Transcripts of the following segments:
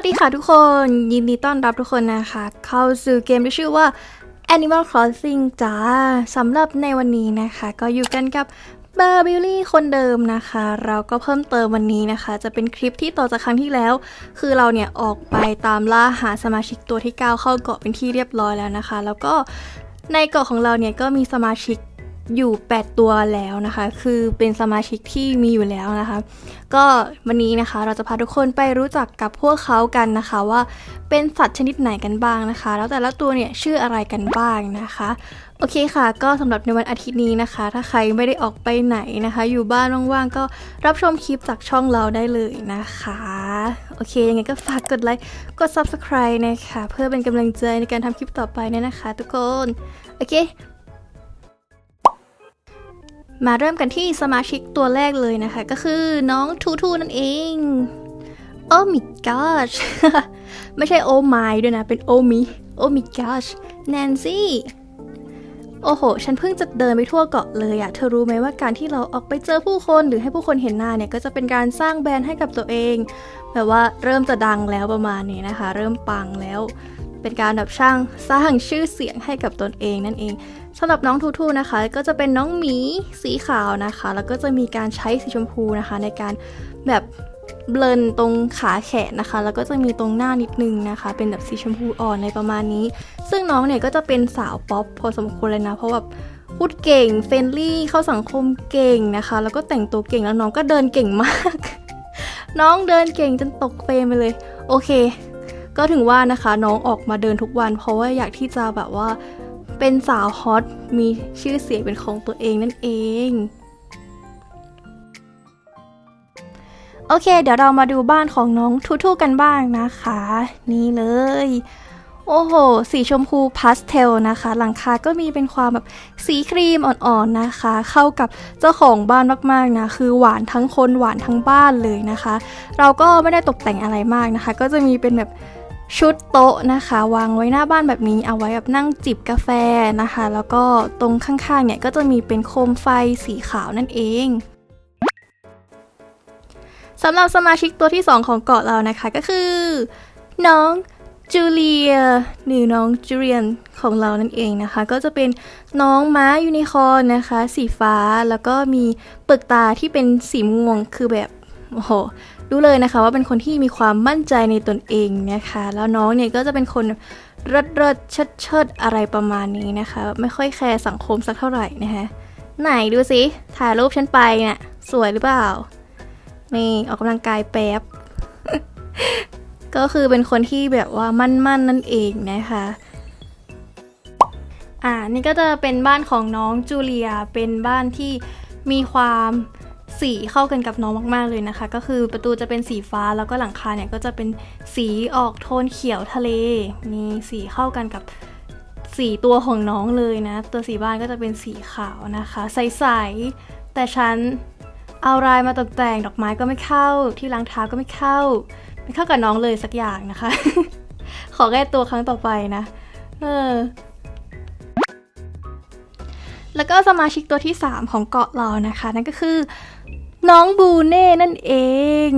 วัสดีค่ะทุกคนยินดีต้อนรับทุกคนนะคะ เข้าสู่เกมที่ชื่อว่า Animal Crossing จ้าสำหรับในวันนี้นะคะ ก็อยู่กันกับเบอร์บิลลี่คนเดิมนะคะ เราก็เพิ่มเติมวันนี้นะคะ จะเป็นคลิปที่ต่อจากครั้งที่แล้ว คือเราเนี่ยออกไปตามล่าหาสมาชิกตัวที่ 9 เข้าเกาะเป็นที่เรียบร้อยแล้วนะคะ แล้วก็ในเกาะของเราเนี่ยก็มีสมาชิก อยู่ 8 ตัวแล้วนะคะ คือเป็นสมาชิกที่มีอยู่แล้วนะคะ ก็วันนี้นะคะเราจะพาทุกคนไปรู้จักกับพวกเขากันนะคะว่าเป็นสัตว์ชนิดไหนกันบ้างนะคะ แล้วแต่ละตัวเนี่ยชื่ออะไรกันบ้างนะคะ โอเคค่ะ ก็สำหรับในวันอาทิตย์นี้นะคะ ถ้าใครไม่ได้ออกไปไหนนะคะ อยู่บ้านว่างๆก็รับชมคลิปจากช่องเราได้เลยนะคะ โอเคยังไงก็ฝากกดไลค์กด subscribe นะคะ เพื่อเป็นกำลังใจในการทำคลิปต่อไปเนี่ยนะคะ ทุกคน โอเค มาเริ่มกันที่สมาชิกตัวแรกเลยนะคะ ก็คือน้องทูทูนั่นเองโอ้ my gosh ไม่ใช่โอ my ด้วยนะ เป็นโอมิโอ้ my gosh แนนซี่โอ้โห ฉันเพิ่งจะเดินไปทั่วเกาะเลยอะเธอรู้ไหมว่าการที่เราออกไปเจอผู้คนหรือให้ผู้คนเห็นหน้าเนี่ยก็จะเป็นการสร้างแบรนด์ให้กับตัวเอง แบบว่าเริ่มจะดังแล้วประมาณนี้นะคะ เริ่มปังแล้ว เป็นการแบบสร้างสร้างชื่อเสียงให้กับตนเองนั่นเองสำหรับน้องทูทูนะคะ ก็จะเป็นน้องหมีสีขาวนะคะ แล้วก็จะมีการใช้สีชมพูนะคะ ในการแบบเบลนตรงขาแขนนะคะ แล้วก็จะมีตรงหน้านิดนึงนะคะ เป็นแบบสีชมพูอ่อนในประมาณนี้ ซึ่งน้องเนี่ยก็จะเป็นสาวป๊อปพอสมควรเลยนะ เพราะแบบพูดเก่งเฟรนลี่เข้าสังคมเก่งนะคะ แล้วก็แต่งตัวเก่งแล้วน้องก็เดินเก่งมาก น้องเดินเก่งจนตกเฟรมไปเลย โอเค ก็ถึงว่านะคะน้องออกมาเดินทุกวัน เพราะว่าอยากที่จะแบบว่าเป็นสาวฮอตมีชื่อเสียงเป็นของตัวเองนั่นเองโอเค เดี๋ยวเรามาดูบ้านของน้องทูทูกันบ้างนะคะ นี่เลย โอ้โห สีชมพูพาสเทลนะคะ หลังคาก็มีเป็นความแบบสีครีมอ่อนๆนะคะ เข้ากับเจ้าของบ้านมากๆนะ คือหวานทั้งคนหวานทั้งบ้านเลยนะคะ เราก็ไม่ได้ตกแต่งอะไรมากนะคะ ก็จะมีเป็นแบบ ชุดโต๊ะนะคะ วางไว้หน้าบ้านแบบนี้เอาไว้แบบนั่งจิบกาแฟนะคะ แล้วก็ตรงข้างๆเนี่ยก็จะมีเป็นโคมไฟสีขาวนั่นเองสำหรับสมาชิกตัวที่ 2 ของเกาะเรานะคะก็คือ น้องจูเลียหรือน้องจูเลียนของเรานั่นเองนะคะ ก็จะเป็นน้องม้ายูนิคอร์นนะคะ สีฟ้าแล้วก็มีเปลือกตาที่เป็นสีม่วงคือแบบโอ้โห รู้เลยนะคะว่าเป็นคนที่มีความมั่นใจในตนเองนะคะ แล้วน้องเนี่ยก็จะเป็นคนเริดเริดเชิดเชิดอะไรประมาณนี้นะคะ ไม่ค่อยแคร์สังคมสักเท่าไหร่นะคะไหนดูสิถ่ายรูปฉันไปเนี่ยสวยหรือเปล่านี่ออกกำลังกายแป๊บ ก็คือเป็นคนที่แบบว่ามั่นๆนนั่นเองนะคะอ่านี่ก็จะเป็นบ้านของน้องจูเลียเป็นบ้านที่มีความ สีเข้ากันกับน้องมากๆเลยนะคะ ก็คือประตูจะเป็นสีฟ้าแล้วก็หลังคาเนี่ยก็จะเป็นสีออกโทนเขียวทะเล มีสีเข้ากันกับสีตัวของน้องเลยนะ ตัวสีบ้านก็จะเป็นสีขาวนะคะ ใสๆแต่ฉันเอาลายมาตกแต่งดอกไม้ก็ไม่เข้า ที่ล้างเท้าก็ไม่เข้า ไม่เข้ากับน้องเลยสักอย่างนะคะ ขอแก้ตัวครั้งต่อไปนะ เออแล้วก็สมาชิกตัวที่ 3 ของเกาะเรานะคะ นั่นก็คือ น้องบูเน่นั่นเอง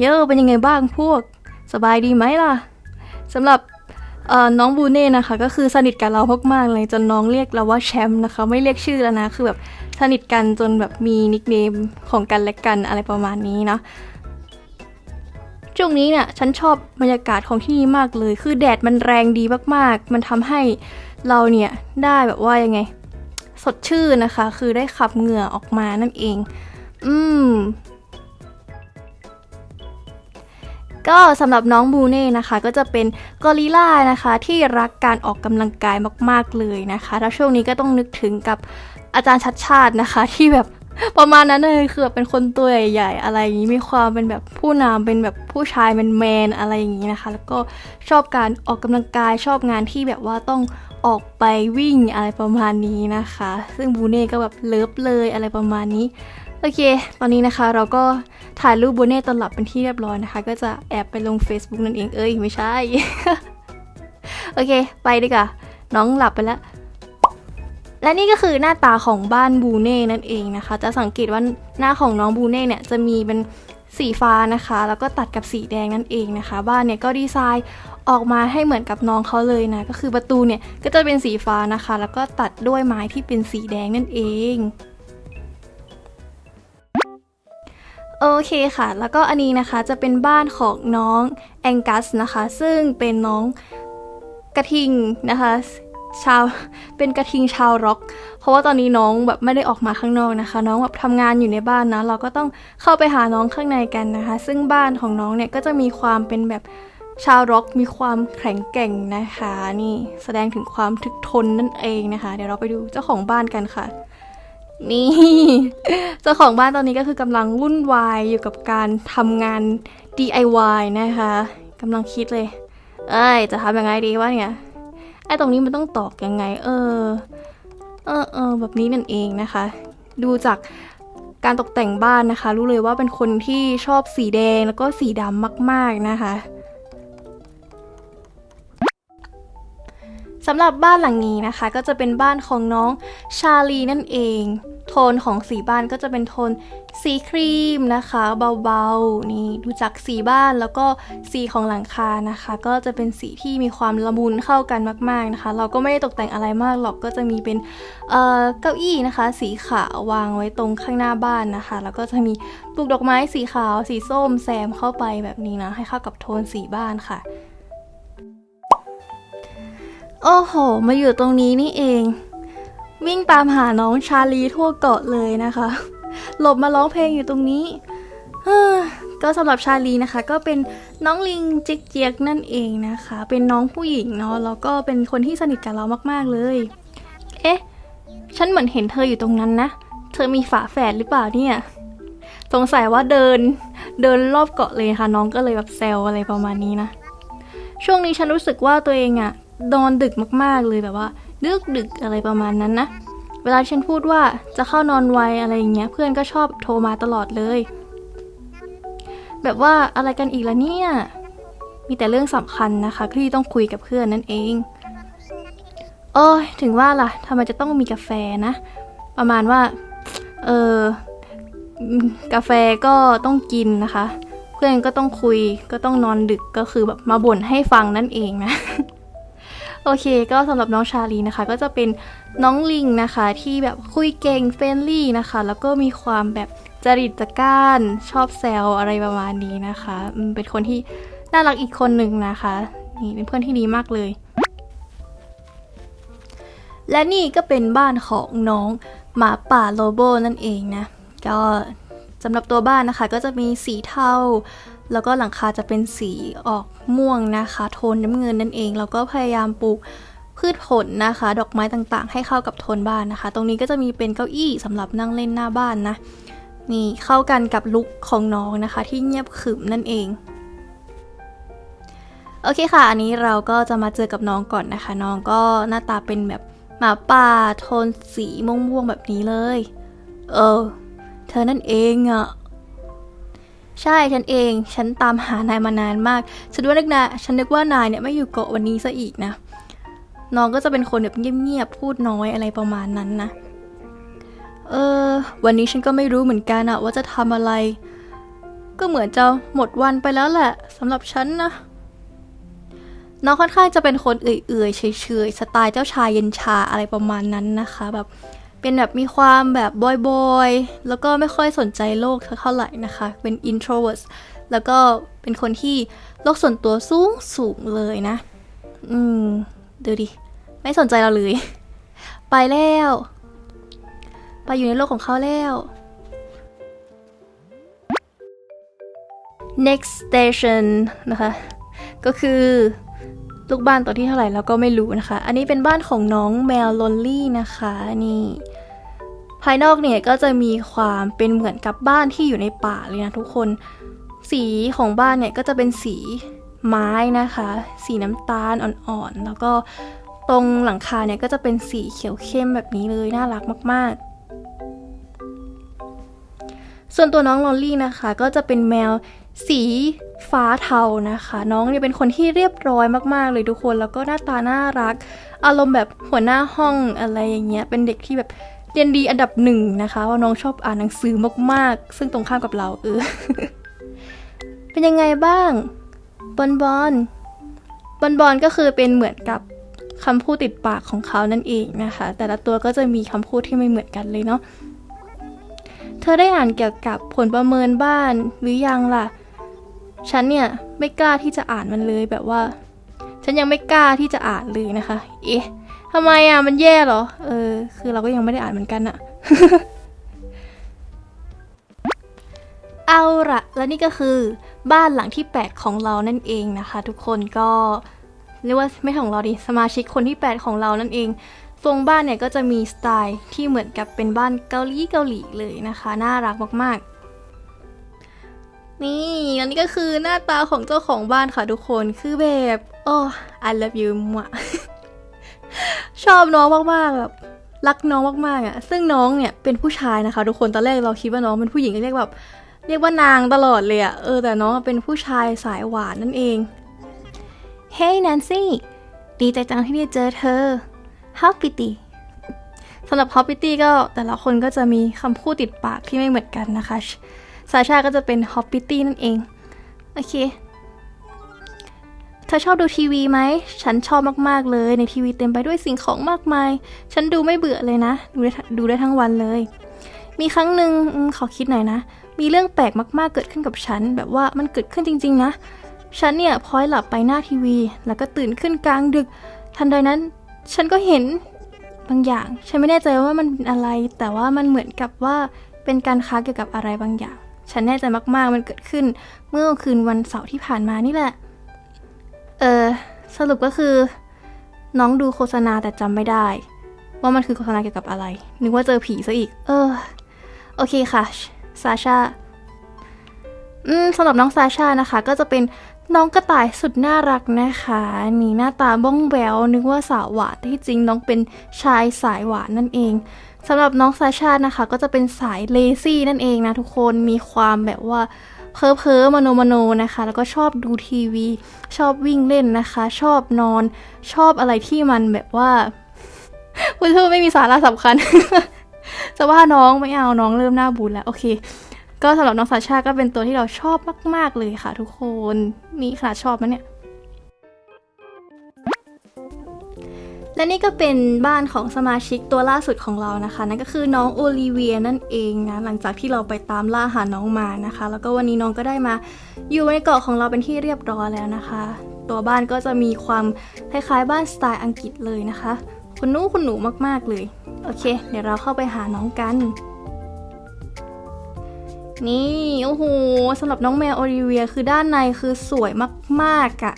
เยอะเป็นยังไงบ้างพวก สบายดีไหมล่ะสำหรับน้องบูเน่นะคะ ก็คือสนิทกับเรามากๆเลยจนน้องเรียกเราว่าแชมป์นะคะ ไม่เรียกชื่อแล้วนะ คือแบบสนิทกันจนแบบมีนิกเนมของกันและกันอะไรประมาณนี้เนาะช่วงนี้เนี่ยฉันชอบบรรยากาศของที่นี่มากเลย คือแดดมันแรงดีมากๆ มันทำให้เราเนี่ยได้แบบว่ายังไง สดชื่นนะคะ คือได้ขับเหงื่อออกมานั่นเอง อืม ก็สำหรับน้องบูเน่นะคะ ก็จะเป็นกอริลล่านะคะ ที่รักการออกกำลังกายมาก ๆ เลยนะคะ แล้วช่วงนี้ก็ต้องนึกถึงกับอาจารย์ชัดชาตินะคะ ที่แบบประมาณนั้นเลยคือเป็นคนตัวใหญ่ๆอะไรอย่างนี้มีความเป็นแบบผู้นำเป็นแบบผู้ชายแมนๆอะไรอย่างนี้นะคะ แล้วก็ชอบการออกกำลังกายชอบงานที่แบบว่าต้อง ออกไปวิ่งอะไรประมาณนี้นะคะ ซึ่งบูเน่ก็แบบเลิฟเลยอะไรประมาณนี้ โอเค ตอนนี้นะคะเราก็ถ่ายรูปบูเน่ตอนหลับเป็นที่เรียบร้อยนะคะ ก็จะแอบไปลง Facebook นั่นเองเอ้ยไม่ใช่ โอเค ไปดีกว่าน้องหลับไปแล้วและนี่ก็คือหน้าตาของบ้านบูเน่นั่นเองนะคะ จะสังเกตว่าหน้าของน้องบูเน่เนี่ยจะมีเป็น สีฟ้านะคะ แล้วก็ตัดกับสีแดงนั่นเองนะคะ บ้านเนี่ยก็ดีไซน์ออกมาให้เหมือนกับน้องเขาเลยนะ ก็คือประตูเนี่ยก็จะเป็นสีฟ้านะคะ แล้วก็ตัดด้วยไม้ที่เป็นสีแดงนั่นเองโอเคค่ะ แล้วก็อันนี้นะคะจะเป็นบ้านของน้องแองกัสนะคะ ซึ่งเป็นน้องกระทิงนะคะ ชาวเป็นกระทิงชาวร็อก เพราะว่าตอนนี้น้องแบบไม่ได้ออกมาข้างนอกนะคะ น้องแบบทำงานอยู่ในบ้านนะ เราก็ต้องเข้าไปหาน้องข้างในกันนะคะ ซึ่งบ้านของน้องเนี่ยก็จะมีความเป็นแบบชาวร็อกมีความแข็งแกร่งนะคะ นี่แสดงถึงความทึกทนนั่นเองนะคะ เดี๋ยวเราไปดูเจ้าของบ้านกันค่ะ นี่ เจ้าของบ้านตอนนี้ก็คือกำลังวุ่นวายอยู่กับการทำงาน DIY นะคะกำลังคิดเลย เอ้ยจะทำยังไงดีวะเนี่ย ไอ้ตรงนี้มันต้องตอกยังไง เออ เออเออแบบนี้นั่นเองนะคะ ดูจากการตกแต่งบ้านนะคะ รู้เลยว่าเป็นคนที่ชอบสีแดงแล้วก็สีดำมาก ๆนะคะสำหรับบ้านหลังนี้นะคะ ก็จะเป็นบ้านของน้องชาลีนั่นเอง โทนของสีบ้านก็จะเป็นโทนสีครีมนะคะ เบาๆ นี่ดูจากสีบ้านแล้วก็สีของหลังคานะคะ ก็จะเป็นสีที่มีความละมุนเข้ากันมากๆนะคะ เราก็ไม่ได้ตกแต่งอะไรมากหรอกก็จะมีเป็นเอ่อเก้าอี้นะคะ สีขาววางไว้ตรงข้างหน้าบ้านนะคะ แล้วก็จะมีปลูกดอกไม้สีขาว สีส้มแซมเข้าไปแบบนี้นะให้เข้ากับโทนสีบ้านค่ะ โอ้โห มาอยู่ตรงนี้นี่เอง วิ่งตามหาน้องชาลีทั่วเกาะเลยนะคะ หลบมาร้องเพลงอยู่ตรงนี้ก็สำหรับชาลีนะคะ ก็เป็นน้องลิงจิกเจียกนั่นเองนะคะ เป็นน้องผู้หญิงเนาะแล้วก็เป็นคนที่สนิทกับเรามากๆเลย เอ๊ะ ฉันเหมือนเห็นเธออยู่ตรงนั้นนะ เธอมีฝาแฝดหรือเปล่าเนี่ย สงสัยว่าเดินเดินรอบเกาะเลยค่ะ น้องก็เลยแบบแซวอะไรประมาณนี้นะ ช่วงนี้ฉันรู้สึกว่าตัวเองอะนอนดึกมากๆเลยแบบว่า ดึกดึกอะไรประมาณนั้นนะ เวลาฉันพูดว่าจะเข้านอนไวอะไรอย่างเงี้ย เพื่อนก็ชอบโทรมาตลอดเลย แบบว่าอะไรกันอีกละเนี่ย มีแต่เรื่องสำคัญนะคะที่ต้องคุยกับเพื่อนนั่นเองโอ้ยถึงว่าล่ะทำไมจะต้องมีกาแฟนะ ประมาณว่า เอออืมกาแฟก็ต้องกินนะคะ เพื่อนก็ต้องคุยก็ต้องนอนดึกก็คือแบบมาบ่นให้ฟังนั่นเองนะ โอเค ก็สำหรับน้องชาลีนะคะ ก็จะเป็นน้องลิงนะคะ ที่แบบคุยเก่งเฟรนลี่นะคะ แล้วก็มีความแบบจริตจักร้านชอบแซวอะไรประมาณนี้นะคะเป็นคนที่น่ารักอีกคนหนึ่งนะคะ นี่เป็นเพื่อนที่ดีมากเลย และนี่ก็เป็นบ้านของน้องหมาป่าโลโบนั่นเองนะ ก็สำหรับตัวบ้านนะคะก็จะมีสีเทา แล้วก็หลังคาจะเป็นสีออกม่วงนะคะ โทนน้ำเงินนั่นเอง แล้วก็พยายามปลูกพืชผลนะคะ ดอกไม้ต่างๆ ให้เข้ากับโทนบ้านนะคะ ตรงนี้ก็จะมีเป็นเก้าอี้สำหรับนั่งเล่นหน้าบ้านนะ นี่เข้ากันกับลุคของน้องนะคะ ที่เงียบขรึมนั่นเองโอเคค่ะ อันนี้เราก็จะมาเจอกับน้องก่อนนะคะ น้องก็หน้าตาเป็นแบบหมาป่าโทนสีม่วงๆแบบนี้เลย เออ เธอนั่นเองอะ ใช่ฉันเอง ฉันตามหานายมานานมาก ฉันว่านึกนะฉันนึกว่านายเนี่ยไม่อยู่เกาะวันนี้ซะอีกนะ น้องก็จะเป็นคนแบบเงียบๆ พูดน้อยอะไรประมาณนั้นนะ เออ วันนี้ฉันก็ไม่รู้เหมือนกันอะว่าจะทำอะไร ก็เหมือนจะหมดวันไปแล้วแหละสำหรับฉันนะ น้องค่อนข้างจะเป็นคนเอื่อยๆเฉยๆ สไตล์เจ้าชายเย็นชาอะไรประมาณนั้นนะคะ แบบ เป็นแบบมีความแบบบอยๆ แล้วก็ไม่ค่อยสนใจโลกเท่าไหร่นะคะ เป็น introvert แล้วก็เป็นคนที่โลกส่วนตัวสูงสูงเลยนะ อืม ดูดิ ไม่สนใจเราเลย ไปแล้ว ไปอยู่ในโลกของเขาแล้ว next station นะคะ ก็คือลูกบ้านตัวที่เท่าไหร่เราก็ไม่รู้นะคะ อันนี้เป็นบ้านของน้องแมวลอนลี่นะคะ นี่ ภายนอกเนี่ยก็จะมีความเป็นเหมือนกับบ้านที่อยู่ในป่าเลยนะทุกคน สีของบ้านเนี่ยก็จะเป็นสีไม้นะคะ สีน้ำตาลอ่อนๆ แล้วก็ตรงหลังคาเนี่ยก็จะเป็นสีเขียวเข้มแบบนี้เลยน่ารักมากๆ ส่วนตัวน้องลอลลี่นะคะ ก็จะเป็นแมวสีฟ้าเทานะคะ น้องเนี่ยเป็นคนที่เรียบร้อยมากๆ เลยทุกคนแล้วก็หน้าตาน่ารัก อารมณ์แบบหัวหน้าห้องอะไรอย่างเงี้ยเป็นเด็กที่แบบ เรียนดีอันดับหนึ่งนะคะว่าน้องชอบอ่านหนังสือมากๆ ซึ่งตรงข้ามกับเราเออ เป็นยังไงบ้าง บอนบอนบอนบอนก็คือเป็นเหมือนกับคำพูดติดปากของเขานั่นเองนะคะ แต่ละตัวก็จะมีคำพูดที่ไม่เหมือนกันเลยเนาะเธอได้อ่านเกี่ยวกับผลประเมินบ้านหรือยังล่ะ ฉันเนี่ยไม่กล้าที่จะอ่านมันเลยแบบว่า ฉันยังไม่กล้าที่จะอ่านเลยนะคะ เอ๊ะ ทำไมอะมันแย่เหรอ เออ คือเราก็ยังไม่ได้อ่านเหมือนกันอะเอาละและนี่ก็คือบ้านหลังที่ 8 ของเรานั่นเองนะคะ ทุกคนก็เรียกว่าไม่ของเราดิสมาชิกคนที่ 8 ของเรานั่นเอง ทรงบ้านเนี่ยก็จะมีสไตล์ที่เหมือนกับเป็นบ้านเกาหลีเกาหลีเลยนะคะ น่ารักมากๆ นี่อันนี้ก็คือหน้าตาของเจ้าของบ้านค่ะทุกคนคือแบบโอ้ I love you มะ ชอบน้องมากๆแบบรักน้องมากๆอะ ซึ่งน้องเนี่ยเป็นผู้ชายนะคะ ทุกคนตอนแรกเราคิดว่าน้องเป็นผู้หญิงเรียกแบบ เรียกว่านางตลอดเลยอะเออแต่น้องเป็นผู้ชายสายหวานนั่นเอง Hey Nancy ดีใจจังที่ได้เจอเธอ How pretty สำหรับ How pretty ก็แต่ละคนก็จะมีคำพูดติดปากที่ไม่เหมือนกันนะคะสาชาก็จะเป็น How pretty นั่นเอง โอเค เธอชอบดูทีวีไหม ฉันชอบมาก ๆ เลย ในทีวีเต็มไปด้วยสิ่งของมากมาย ฉันดูไม่เบื่อเลยนะ ดูได้ดูได้ทั้งวันเลย มีครั้งหนึ่งขอคิดหน่อยนะ มีเรื่องแปลกมาก ๆ เกิดขึ้นกับฉัน แบบว่ามันเกิดขึ้นจริง ๆ นะ ฉันเนี่ยพลอยหลับไปหน้าทีวี แล้วก็ตื่นขึ้นกลางดึก ทันใดนั้น ฉันก็เห็นบางอย่าง ฉันไม่แน่ใจว่ามันเป็นอะไร แต่ว่ามันเหมือนกับว่าเป็นการค้าเกี่ยวกับอะไรบางอย่าง ฉันแน่ใจมาก ๆ มันเกิดขึ้น เมื่อคืนวันเสาร์ที่ผ่านมานี่แหละ ออสรุปก็คือ น้องดูโฆษณาแต่จำไม่ได้ ว่ามันคือโฆษณาเกี่ยวกับอะไร นึกว่าเจอผีซะอีก เออ โอเคค่ะซาชาอืมสำหรับน้องซาชานะคะ ก็จะเป็นน้องกระต่ายสุดน่ารักนะคะนี่หน้าตาบ้องแบวนึกว่าสาวหวานแต่ที่จริงน้องเป็นชายสายหวานนั่นเองสำหรับน้องซาชานะคะ ก็จะเป็นสายเลซี่นั่นเองนะทุกคนมีความแบบว่า เพ้อเพ้อมโนมโนนะคะ แล้วก็ชอบดูทีวี ชอบวิ่งเล่นนะคะ ชอบนอน ชอบอะไรที่มันแบบว่าพูดเธไม่มีสาระสำคัญ จะว่าน้องไม่เอาน้องเริ่มหน้าบูดแล้วโอเค ก็สำหรับน้องสาชาก็เป็นตัวที่เราชอบมาก ๆเลยค่ะ ทุกคนนี่ขนาดชอบนะเนี่ย และนี่ก็เป็นบ้านของสมาชิกตัวล่าสุดของเรานะคะ นั่นก็คือน้องโอลิเวียนั่นเองนะหลังจากที่เราไปตามล่าหาน้องมานะคะ แล้วก็วันนี้น้องก็ได้มาอยู่ในเกาะของเราเป็นที่เรียบร้อยแล้วนะคะ ตัวบ้านก็จะมีความคล้ายๆ บ้านสไตล์อังกฤษเลยนะคะคุณนู้คุณหนูมากๆเลยโอเค เดี๋ยวเราเข้าไปหาน้องกัน นี่โอ้โหสำหรับน้องแมวโอลิเวียคือด้านในคือสวยมากๆอะ่ะ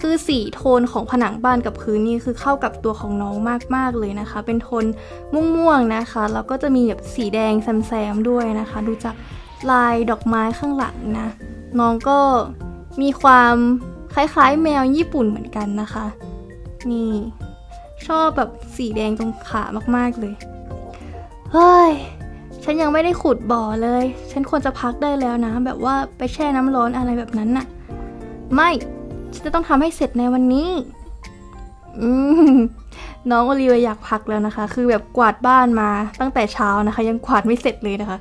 คือสีโทนของผนังบ้านกับพื้นนี่คือเข้ากับตัวของน้องมาก ๆ เลยนะคะ เป็นโทนม่วงๆนะคะ แล้วก็จะมีแบบสีแดงแซมๆด้วยนะคะ ดูจากลายดอกไม้ข้างหลังนะ น้องก็มีความคล้ายๆ แมวญี่ปุ่นเหมือนกันนะคะ นี่ ชอบแบบสีแดงตรงขามากๆเลย เฮ้ย ฉันยังไม่ได้ขุดบ่อเลย ฉันควรจะพักได้แล้วนะ แบบว่าไปแช่น้ำร้อนอะไรแบบนั้นน่ะ ไม่ ฉันจะต้องทำให้เสร็จในวันนี้ อืมน้องโอลิเวียอยากพักแล้วนะคะ คือแบบกวาดบ้านมาตั้งแต่เช้านะคะ ยังกวาดไม่เสร็จเลยนะคะ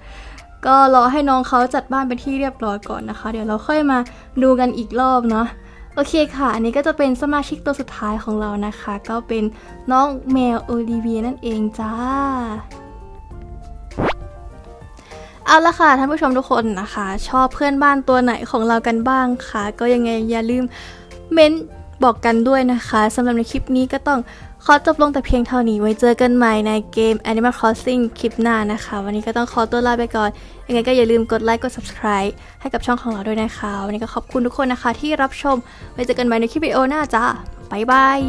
ก็รอให้น้องเขาจัดบ้านเป็นที่เรียบร้อยก่อนนะคะ เดี๋ยวเราค่อยมาดูกันอีกรอบเนาะโอเคค่ะ อันนี้ก็จะเป็นสมาชิกตัวสุดท้ายของเรานะคะ ก็เป็นน้องแมวโอลิเวียนั่นเองจ้า เอาละค่ะท่านผู้ชมทุกคนนะคะ ชอบเพื่อนบ้านตัวไหนของเรากันบ้างคะก็ยังไงอย่าลืมเม้นบอกกันด้วยนะคะสำหรับในคลิปนี้ก็ต้องขอจบลงแต่เพียงเท่านี้ไว้เจอกันใหม่ในเกม Animal Crossing คลิปหน้านะคะ วันนี้ก็ต้องขอตัวลาไปก่อนยังไงก็อย่าลืมกดไลค์กด subscribe ให้กับช่องของเราด้วยนะคะ วันนี้ก็ขอบคุณทุกคนนะคะที่รับชมไว้เจอกันใหม่ในคลิปวิดีโอหน้าจ้าบ๊ายบาย